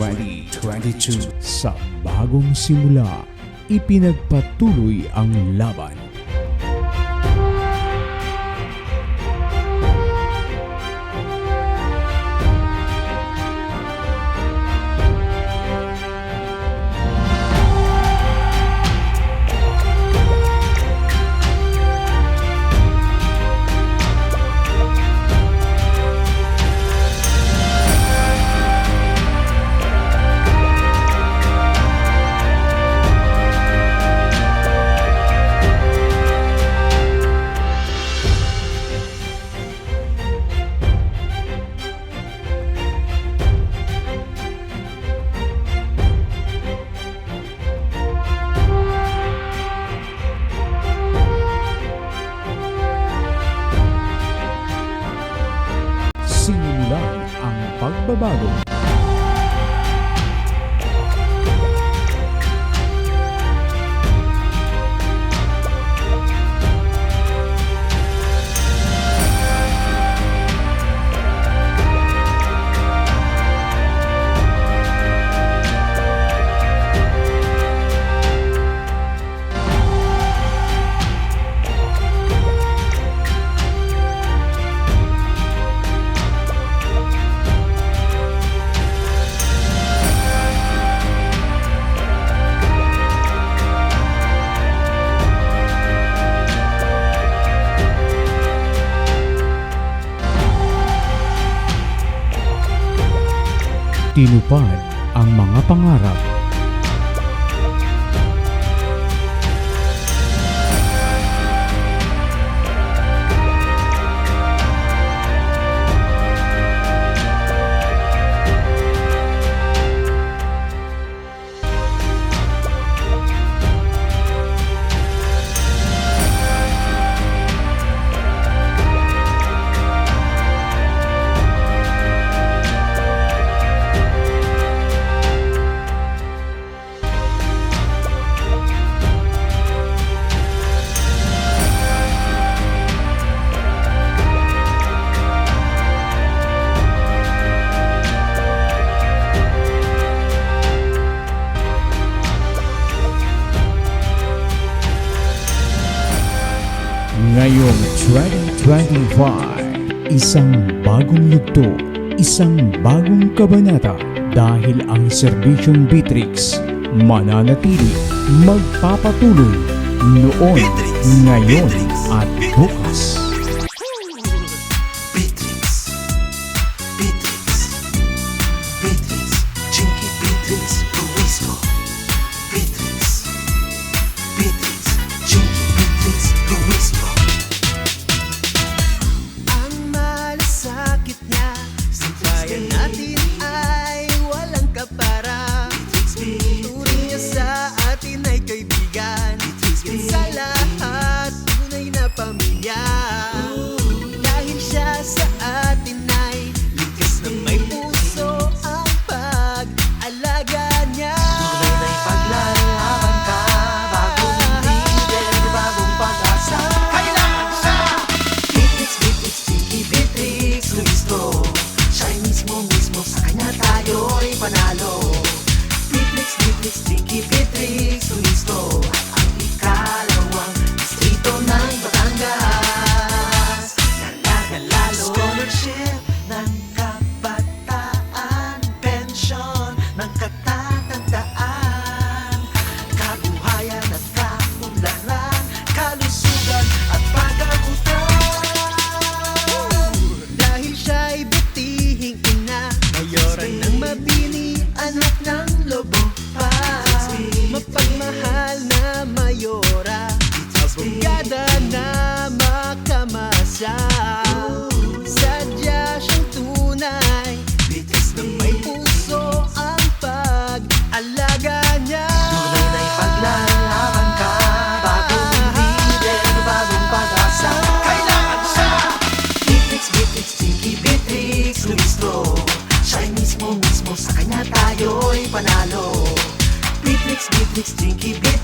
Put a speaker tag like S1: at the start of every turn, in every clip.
S1: 2022. Sa bagong simula, ipinagpatuloy ang laban babado. tinupad ang mga pangarap. taong 2025, isang bagong yugto, isang bagong kabanata dahil ang serbisyong Bitrix mananatili, magpapatuloy noon,
S2: Beatrix,
S1: ngayon
S2: Beatrix,
S1: at bukas.
S2: Beatrix.
S3: mundo. Siya
S2: mismo mismo sa kanya tayo'y panalo. Netflix, Netflix, Netflix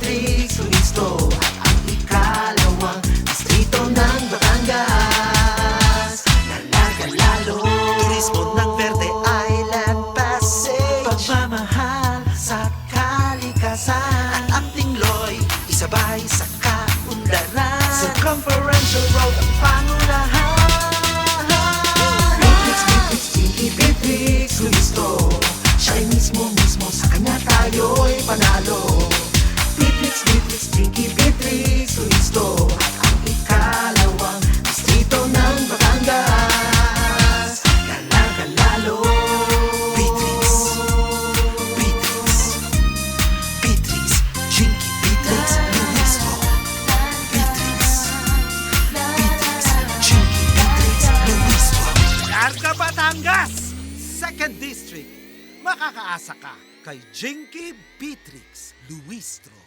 S2: Beatrix Listo at ang ikalawang distrito ng Batangas.
S3: Na
S2: lalo Turismo 2nd District, makakaasa ka kay Jinky Beatrix Luistro.